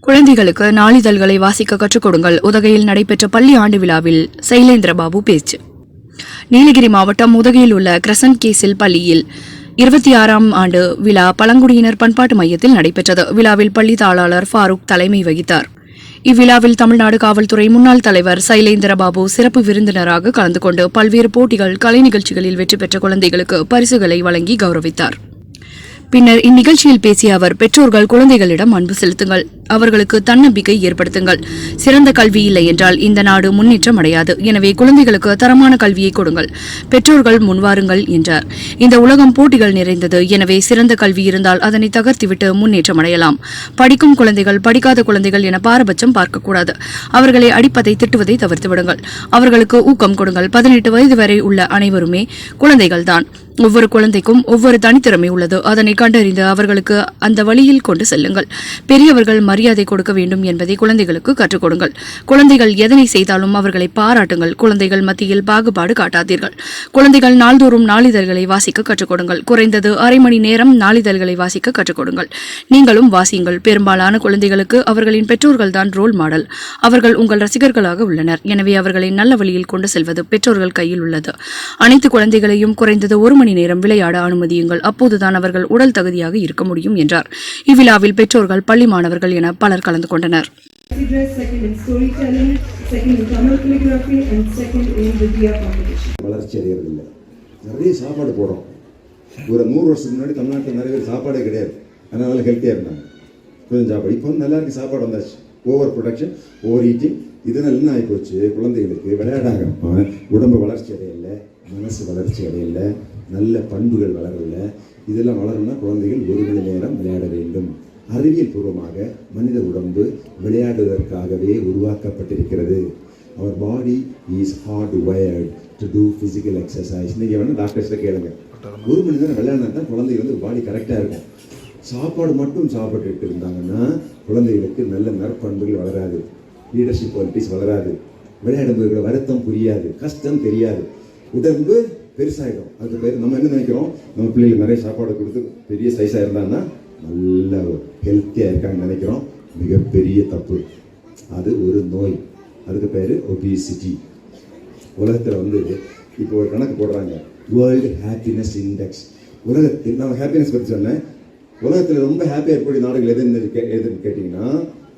குழந்தைகளுக்கு நாளிதழ்களை வாசிக்க கற்றுக் கொடுங்கள். உதகையில் நடைபெற்ற பள்ளி ஆண்டு விழாவில் சைலேந்திரபாபு பேச்சு. நீலகிரி மாவட்டம் உதகையில் உள்ள கிரசன்ட் கேசில் பள்ளியில் இருபத்தி ஆறாம் ஆண்டு விழா பழங்குடியினர் பண்பாட்டு மையத்தில் நடைபெற்றது. விழாவில் பள்ளி தாளாளர் ஃபாரூக் தலைமை வகித்தார். இவ்விழாவில் தமிழ்நாடு காவல்துறை முன்னாள் தலைவர் சைலேந்திரபாபு சிறப்பு விருந்தினராக கலந்து கொண்டு பல்வேறு போட்டிகள் கலை நிகழ்ச்சிகளில் வெற்றி பெற்ற குழந்தைகளுக்கு பரிசுகளை வழங்கி கௌரவித்தார். பின்னர் இந்நிகழ்ச்சியில் பேசிய அவர் பெற்றோர்கள் குழந்தைகளிடம் அன்பு செலுத்துங்கள். அவர்களுக்கு தன்னம்பிக்கை ஏற்படுத்துங்கள். சிறந்த கல்வி இல்லை என்றால் இந்த நாடு முன்னேற்றம் அடையாது. எனவே குழந்தைகளுக்கு தரமான கல்வியை கொடுங்கள். பெற்றோர்கள் முன்வாருங்கள் என்றார். இந்த உலகம் போட்டிகள் நிறைந்தது. எனவே சிறந்த கல்வி இருந்தால் அதனை தகர்த்துவிட்டு முன்னேற்றம் அடையலாம். படிக்கும் குழந்தைகள் படிக்காத குழந்தைகள் என பாரபட்சம் பார்க்கக்கூடாது. அவர்களை அடிப்பதை திட்டுவதை தவிர்த்து விடுங்கள். அவர்களுக்கு ஊக்கம் கொடுங்கள். பதினெட்டு வயது வரை உள்ள அனைவருமே குழந்தைகள்தான் ஒவ்வொரு குழந்தைக்கும் ஒவ்வொரு தனித்திறமை உள்ளது. அதனை கண்டறிந்து அவர்களுக்கு அந்த வழியில் கொண்டு செல்லுங்கள். பெரியவர்கள் மரியாதை கொடுக்க வேண்டும் என்பதை குழந்தைகளுக்கு கற்றுக் கொடுங்கள். குழந்தைகள் எதனை செய்தாலும் அவர்களை பாராட்டுங்கள். குழந்தைகள் மத்தியில் பாகுபாடு காட்டாதீர்கள். குழந்தைகள் நாள்தோறும் நாளிதழ்களை வாசிக்க கற்றுக் கொடுங்கள். குறைந்தது அரை மணி நேரம் நாளிதழ்களை வாசிக்க கற்றுக் கொடுங்கள். நீங்களும் வாசியுங்கள். பெரும்பாலான குழந்தைகளுக்கு அவர்களின் பெற்றோர்கள் தான் ரோல் மாடல். அவர்கள் உங்கள் ரசிகர்களாக உள்ளனர். எனவே அவர்களை நல்ல வழியில் கொண்டு செல்வது பெற்றோர்கள் கையில் உள்ளது. அனைத்து குழந்தைகளையும் குறைந்தது ஒரு மணி நேரம் விளையாட அனுமதியுங்கள். அப்போதுதான் அவர்கள் உடல் தகுதியாக இருக்க முடியும் என்றார். இவ்விழாவில் பெற்றோர்கள் பள்ளி மாணவர்கள் என பலர் கலந்து கொண்டனர். வளர்ச்சி அடைகிறதில்லை நிறைய சாப்பாடு போடுறோம் ஒரு நூறு வருஷத்துக்கு முன்னாடி தமிழ்நாட்டில் நிறைய பேர் சாப்பாடே கிடையாது. அதனால ஹெல்த்தியாக இருந்தாங்க. கொஞ்சம் சாப்பாடு. இப்போ வந்து நல்லா இருக்கு சாப்பாடு வந்தாச்சு. ஓவர் ப்ரொடக்ஷன் ஓவர் ஈட்டிங் இதனால் என்ன ஆகி போச்சு குழந்தைகளுக்கு விளையாடாக உடம்பு வளர்ச்சி அடையல மனசு வளர்ச்சி அடையல நல்ல பண்புகள் வளரல. இதெல்லாம் வளரணும்னா குழந்தைகள் ஒரு மணி நேரம் விளையாட வேண்டும். அறிவியல் பூர்வமாக மனித உடம்பு விளையாடுவதற்காகவே உருவாக்கப்பட்டிருக்கிறது. Our body is hard wired to do physical exercise நீங்கள் வேணால் டாக்டர்ஸில் கேளுங்க. ஒரு மணி நேரம் விளையாடினா தான் குழந்தைங்க வந்து பாடி கரெக்டாக இருக்கும். சாப்பாடு மட்டும் சாப்பிட்டுட்டு இருந்தாங்கன்னா குழந்தைகளுக்கு நல்ல நற்பண்புகள் வளராது. லீடர்ஷிப் குவாலிட்டிஸ் வளராது. விளையாடும்போது வருத்தம் புரியாது. கஷ்டம் தெரியாது. உடம்பு பெருசாகிடும் அதுக்கு பேர் நம்ம என்ன நினைக்கிறோம்? நம்ம பிள்ளைகளுக்கு நிறைய சாப்பாடு கொடுத்து பெரிய சைஸாக இருந்தாங்கன்னா நல்ல ஹெல்த்தியாக இருக்காங்கன்னு நினைக்கிறோம். மிகப்பெரிய தப்பு. அது ஒரு நோய். அதுக்கு பேர் ஒபிசிட்டி உலகத்தில் வந்து இப்போ ஒரு கணக்கு போடுறாங்க. வேர்ல்டு ஹாப்பினஸ் இண்டெக்ஸ் உலகத்தில் நான் ஹாப்பினஸ் பற்றி சொன்னேன். உலகத்தில் ரொம்ப ஹாப்பியாக இருக்கக்கூடிய நாடுகள் எதுன்னு என்ன எதுன்னு கேட்டிங்கன்னா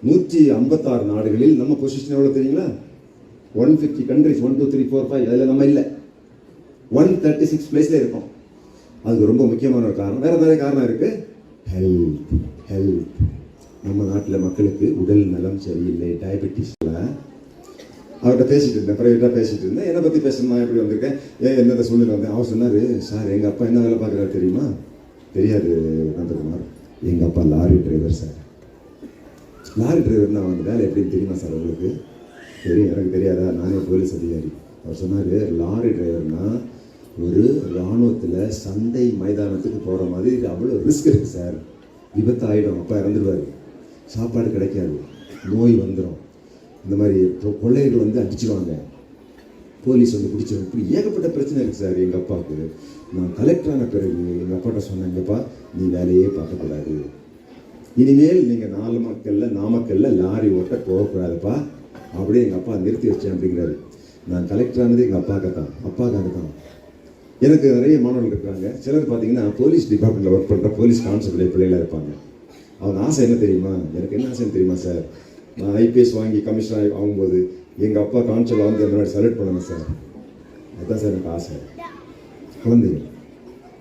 நூற்றி ஐம்பத்தாறு நாடுகளில் நம்ம பொசிஷன் எவ்வளோ தெரியுங்களா? One fifty countries one two three four five அதில் நம்ம இல்லை. ஒன் தேர்ட்டி சிக்ஸ் பிளேஸில் இருக்கோம். அதுக்கு ரொம்ப முக்கியமான ஒரு காரணம். வேறு நிறைய காரணம் இருக்குது ஹெல்த் ஹெல்த் நம்ம நாட்டில் மக்களுக்கு உடல் நலம் சரியில்லை டயபெட்டிஸில் அவர்கிட்ட பேசிட்டு இருந்தேன். ப்ரைவேட்டாக பேசிட்டு இருந்தேன்? என்னை பற்றி பேசணும்? எப்படி வந்திருக்கேன்? ஏன் எந்தெந்த சூழ்நிலை வந்தேன் அவர் சொன்னார் சார் எங்கள் அப்பா என்ன வேலை பார்க்குறாரு தெரியுமா? தெரியாது நந்தகுமார். எங்கள் அப்பா லாரி டிரைவர் சார். லாரி டிரைவர்னா அந்த வேலை எப்படின்னு தெரியுமா சார் உங்களுக்கு? தெரியும். எனக்கு தெரியாதா? நானே போலீஸ் அதிகாரி. அவர் சொன்னார் லாரி டிரைவர்னால் ஒரு இராணுவத்தில் சந்தை மைதானத்துக்கு போகிற மாதிரி அவ்வளோ ரிஸ்க் இருக்குது சார் விபத்து ஆகிடும் அப்பா இறந்துடுவார் சாப்பாடு கிடைக்காது. நோய் வந்துடும் இந்த மாதிரி கொ- கொள்ளையர்கள் வந்து அடிச்சிடுவாங்க போலீஸ் வந்து பிடிச்சிடும் இப்படி ஏகப்பட்ட பிரச்சனை இருக்குது சார் எங்கள் அப்பாவுக்கு. நான் கலெக்டரான பிறகு எங்கள் அப்பாட்ட சொன்னாங்கப்பா நீ வேலையே பார்க்கக்கூடாது. இனிமேல் நீங்கள் நாலு மக்களில் நாமக்கல்ல லாரி ஓட்ட போகக்கூடாதுப்பா. அப்படியே எங்கள் அப்பா நிறுத்தி வச்சேன் அப்படிங்கிறாரு. நான் கலெக்டரானது எங்கள் அப்பாவுக்கு தான். அப்பாக்காக தான். எனக்கு நிறைய மாணவர்கள் இருக்காங்க. சிலர் பார்த்தீங்கன்னா போலீஸ் டிபார்ட்மெண்ட்டில் ஒர்க் பண்ணுற போலீஸ் கான்ஸ்டபிள் பிள்ளைகளாக இருப்பாங்க. அவங்க ஆசை என்ன தெரியுமா? எனக்கு என்ன ஆசைன்னு தெரியுமா சார் நான் ஐபிஎஸ் வாங்கி கமிஷனர் ஆகும்போது எங்கள் அப்பா கான்ஸ்டபிள் வந்து முன்னாடி சல்யூட் பண்ணணும் சார் அதுதான் சார் எனக்கு ஆசை. குழந்தைகள்.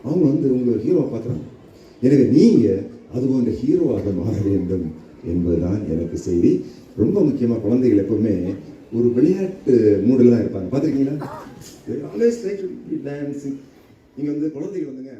அவங்க வந்து உங்களை ஹீரோவை பார்க்குறாங்க. எனக்கு நீங்கள் அது போன்ற ஹீரோவாக மாற வேண்டும் என்பதுதான் எனக்கு செய்தி. ரொம்ப முக்கியமாக குழந்தைகள் எப்பவுமே ஒரு விளையாட்டு மூடில் தான் இருப்பாங்க. பார்த்துருக்கீங்களா? ஆல்வேஸ் ட்ரை டு டான்ஸிங் இங்கே வந்து குழந்தைகள் வந்துங்க